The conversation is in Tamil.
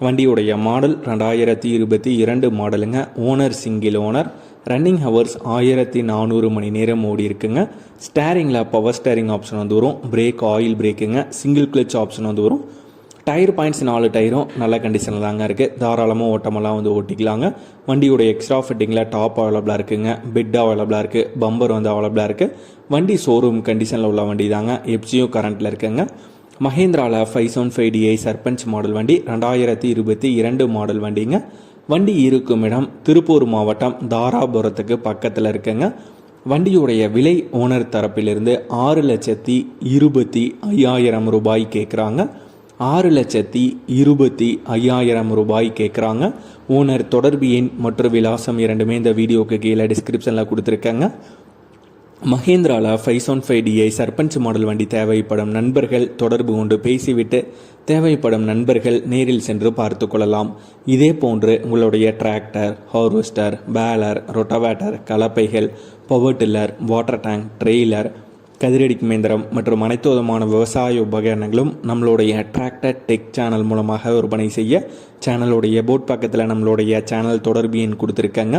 வண்டியுடைய மாடல் ரெண்டாயிரத்தி இருபத்தி இரண்டு மாடலுங்க. Owner single owner running hours ஆயிரத்தி நானூறு மணி நேரம் ஓடி இருக்குங்க. ஸ்டேரிங்கில் பவர் ஸ்டேரிங் ஆப்ஷன் வந்து வரும். பிரேக் ஆயில் பிரேக்குங்க சிங்கிள் கிளச் ஆப்ஷன் வந்து வரும். டயர் பாயிண்ட்ஸ் நாலு டயரும் நல்ல கண்டிஷனில் தாங்க இருக்குது தாராளமாக ஓட்டமெல்லாம் வந்து ஓட்டிக்கலாங்க. வண்டியோட எக்ஸ்ட்ரா ஃபிட்டிங்கில் டாப் அவைலபிளாக இருக்குங்க. பெட் அவைலபிளாக இருக்குது பம்பர் வந்து அவைலபிளாக இருக்குது வண்டி ஷோரூம் கண்டிஷனில் உள்ள வண்டி தாங்க எப்சியும் கரண்ட்டில் இருக்குங்க. மஹேந்திராவில் five seven five DI Sarpanch model வண்டி ரெண்டாயிரத்தி இருபத்தி இரண்டு மாடல் வண்டிங்க. வண்டி இருக்கும் இடம் திருப்பூர் மாவட்டம் தாராபுரத்துக்கு பக்கத்தில் இருக்குங்க. வண்டியுடைய விலை ஓனர் தரப்பிலிருந்து ஆறு லட்சத்தி இருபத்தி ஐயாயிரம் ரூபாய் கேட்குறாங்க ஆறு லட்சத்தி இருபத்தி ஐயாயிரம் ரூபாய் கேட்குறாங்க ஓனர் தொடர்பு எண் மற்றும் விலாசம் இரண்டுமே இந்த வீடியோக்கு கீழே டிஸ்கிரிப்ஷனில் கொடுத்துருக்கேங்க. மஹேந்திராவில் five one five DI Sarpanch model வண்டி தேவைப்படும் நண்பர்கள் தொடர்பு கொண்டு பேசிவிட்டு தேவைப்படும் நண்பர்கள் நேரில் சென்று பார்த்து கொள்ளலாம். இதே போன்று உங்களுடைய tractor harvester baler rotavator கலப்பைகள் power tiller water tank trailer கதிரடிக்கும் இயந்திரம் மற்றும் அனைத்து விதமான விவசாய உபகரணங்களும் நம்மளுடைய டிராக்டர் டெக் சேனல் மூலமாக விற்பனை செய்ய சேனலுடைய போட் பக்கத்தில் நம்மளுடைய சேனல் தொடர்பு எண் கொடுத்துருக்காங்க.